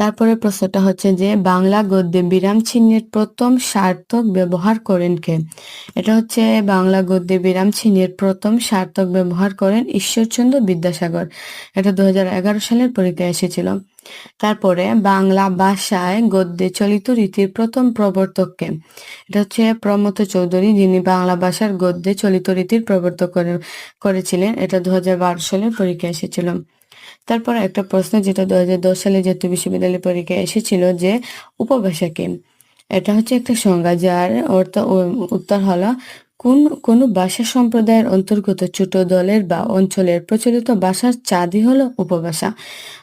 তারপরে প্রশ্নটা হচ্ছে যে, বাংলা গদ্যে বিরাম চিহ্নের প্রথম সার্থক ব্যবহার করেন কে? এটা হচ্ছে বাংলা গদ্যে বিরাম চিহ্নের প্রথম সার্থক ব্যবহার করেন ঈশ্বরচন্দ্র বিদ্যাসাগর। এটা দুহাজার এগারো সালের পরীক্ষায় এসেছিল। তারপরে বাংলা ভাষায় গদ্যে চলিত রীতির প্রথম প্রবর্তককে এটা হচ্ছে প্রমত চৌধুরী, যিনি বাংলা ভাষার গদ্যে চলিত রীতির প্রবর্তক করে- করেছিলেন। এটা দু হাজার বারো সালের পরীক্ষায় এসেছিল। তারপর একটা প্রশ্ন যেটা দু হাজার দশ সালে জাতীয় বিশ্ববিদ্যালয় পরীক্ষায় এসেছিল যে উপভাষা কি? এটা হচ্ছে একটা সংজ্ঞা যার অর্থ উত্তর হলো, কোন কোন ভাষা সম্প্রদায়ের অন্তর্গত ছোট দলের বা অঞ্চলের প্রচলিত ভাষার চাঁদই হলো উপভাষা।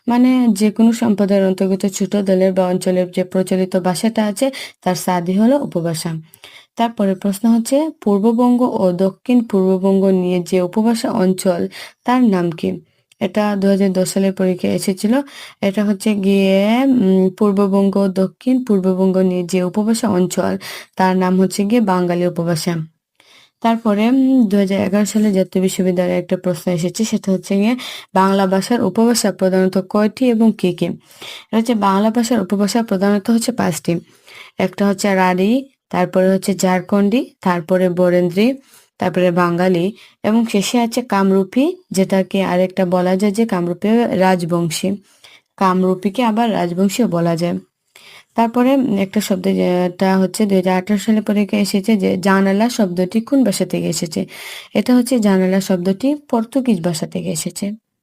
মানে যে কোনো সম্প্রদায়ের অন্তর্গত ছোট দলের বা অঞ্চলের যে প্রচলিত ভাষাটা আছে, তার চাঁদই হলো উপভাষা। তারপরে প্রশ্ন হচ্ছে, পূর্ববঙ্গ ও দক্ষিণ পূর্ববঙ্গ নিয়ে যে উপভাষা অঞ্চল, তার নাম কি? এটা দু হাজার দশ সালের পরীক্ষায় এসেছিল। এটা হচ্ছে গিয়ে পূর্ববঙ্গ, দক্ষিণ পূর্ববঙ্গ নিয়ে যে উপভাষা অঞ্চল, তার নাম হচ্ছে গিয়ে বাঙালি উপভাষা। তারপরে দু হাজার এগারো সালে জাতীয় বিশ্ববিদ্যালয়ে একটা প্রশ্ন এসেছে, সেটা হচ্ছে গিয়ে বাংলা ভাষার উপভাষা প্রধানত কয়টি এবং কি কি? এটা হচ্ছে বাংলা ভাষার উপভাষা প্রধানত হচ্ছে পাঁচটি। একটা হচ্ছে রাঢ়ী, তারপরে হচ্ছে ঝাড়খণ্ডী, তারপরে বরেন্দ্রী তারপরে বাঙালি এবং শেষে আছে কামরূপী, যেটাকে আরেকটা বলা যায় যে কামরূপী রাজবংশী। কামরূপীকে আবার রাজবংশীও বলা যায়। তারপরে একটা শব্দ যেটা হচ্ছে দুই হাজার আঠারো সালে পরে এসেছে যে, জানালা শব্দটি কোন ভাষা থেকে এসেছে? এটা হচ্ছে জানালা শব্দটি পর্তুগিজ ভাষা থেকে এসেছে।